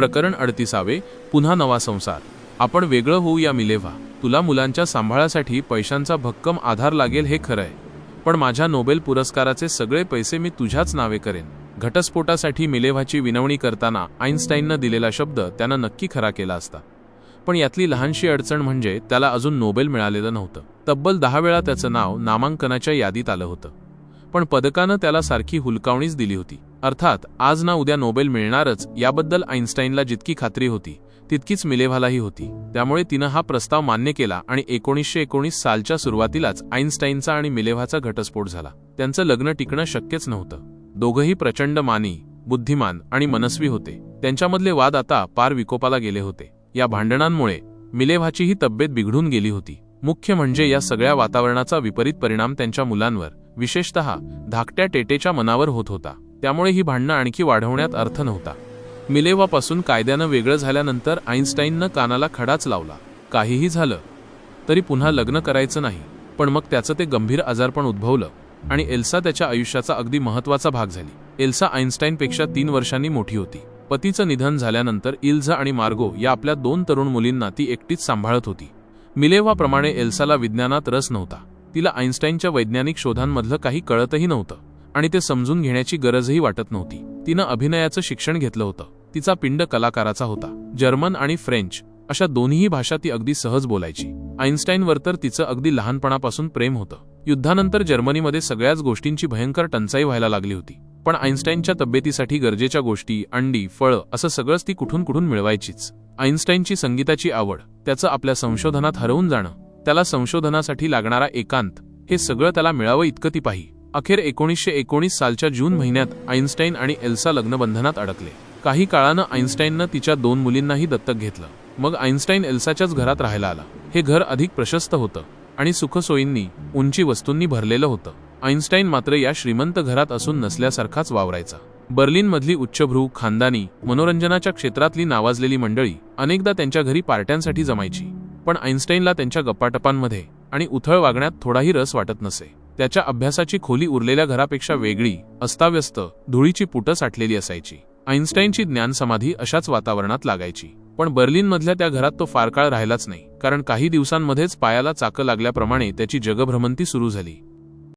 प्रकरण अडतीसावे पुन्हा नवा संसार. आपण वेगळं होऊ या मिलेव्हा तुला मुलांच्या सांभाळासाठी पैशांचा भक्कम आधार लागेल हे खरंय. पण माझ्या नोबेल पुरस्काराचे सगळे पैसे मी तुझ्याच नावे करेन. घटस्फोटासाठी मिलेव्हाची विनवणी करताना आईन्स्टाईननं दिलेला शब्द त्यानं नक्की खरा केला असता. पण यातली लहानशी अडचण म्हणजे त्याला अजून नोबेल मिळालेलं नव्हतं. तब्बल दहा वेळा त्याचं नाव नामांकनाच्या यादीत आलं होतं. पण पदकानं त्याला सारखी हुलकावणीच दिली होती. अर्थात आज ना उद्या नोबेल मिळणारच याबद्दल आईन्स्टाईनला जितकी खात्री होती तितकीच मिलेव्हालाही होती. त्यामुळे तिनं हा प्रस्ताव मान्य केला आणि एकोणीसशे एकोणीस सालच्या सुरुवातीलाच आईन्स्टाईनचा आणि मिलेव्हाचा घटस्फोट झाला. त्यांचं लग्न टिकणं शक्यच नव्हतं. दोघंही प्रचंड मानी बुद्धिमान आणि मनस्वी होते. त्यांच्यामधले वाद आता पार विकोपाला गेले होते. या भांडणांमुळे मिलेव्हाचीही तब्येत बिघडून गेली होती. मुख्य म्हणजे या सगळ्या वातावरणाचा विपरीत परिणाम त्यांच्या मुलांवर विशेषतः धाकट्या टेटेच्या मनावर होत होता. त्यामुळे ही भांडणं आणखी वाढवण्यात अर्थ नव्हता. मिलेवापासून कायद्यानं वेगळं झाल्यानंतर आईन्स्टाईननं कानाला खडाच लावला. काहीही झालं तरी पुन्हा लग्न करायचं नाही पण मग त्याचं ते गंभीर आजारपण उद्भवलं आणि एल्सा त्याच्या आयुष्याचा अगदी महत्त्वाचा भाग झाली. एल्सा आईन्स्टाईनपेक्षा तीन वर्षांनी मोठी होती. पतीचं निधन झाल्यानंतर इल्झा आणि मार्गो या आपल्या दोन तरुण मुलींना ती एकटीच सांभाळत होती. मिलेव्हाप्रमाणे एल्साला विज्ञानात रस नव्हता. तिला आईन्स्टाईनच्या वैज्ञानिक शोधांमधलं काही कळतही नव्हतं आणि ते समजून घेण्याची गरजही वाटत नव्हती. तिनं अभिनयाचं शिक्षण घेतलं होतं. तिचा पिंड कलाकाराचा होता. जर्मन आणि फ्रेंच अशा दोन्ही भाषा ती अगदी सहज बोलायची. आईन्स्टाईनवर तर तिचं अगदी लहानपणापासून प्रेम होतं. युद्धानंतर जर्मनीमध्ये सगळ्याच गोष्टींची भयंकर टंचाई व्हायला लागली होती. पण आईन्स्टाईनच्या तब्येतीसाठी गरजेच्या गोष्टी अंडी फळं असं सगळंच ती कुठून कुठून मिळवायचीच. आईन्स्टाईनची संगीताची आवड त्याचं आपल्या संशोधनात हरवून जाणं त्याला संशोधनासाठी लागणारा एकांत हे सगळं त्याला मिळावं इतकं ती पाही अखेर एकोणीसशे एकोणीस सालच्या जून महिन्यात आईन्स्टाईन आणि एल्सा लग्नबंधनात अडकले. काही काळानं आईन्स्टाईननं तिच्या दोन मुलींनाही दत्तक घेतलं. मग आईन्स्टाईन एल्साच्याच घरात राहायला आला. हे घर अधिक प्रशस्त होतं आणि सुखसोयींनी उंची वस्तूंनी भरलेलं होतं. आईन्स्टाईन मात्र या श्रीमंत घरात असून नसल्यासारखाच वावरायचा. बर्लिनमधली उच्चभ्रू खानदानी मनोरंजनाच्या क्षेत्रातली नावाजलेली मंडळी अनेकदा त्यांच्या घरी पार्ट्यांसाठी जमायची. पण आईन्स्टाईनला त्यांच्या गप्पाटपांमध्ये आणि उथळ वागण्यात थोडाही रस वाटत नसे. त्याच्या अभ्यासाची खोली उरलेल्या घरापेक्षा वेगळी अस्ताव्यस्त धुळीची पुटं साठलेली असायची. आईन्स्टाईनची ज्ञानसमाधी अशाच वातावरणात लागायची. पण बर्लिनमधल्या त्या घरात तो फार काळ राहिलाच नाही कारण काही दिवसांमध्येच पायाला चाकं लागल्याप्रमाणे त्याची जगभ्रमंती सुरू झाली.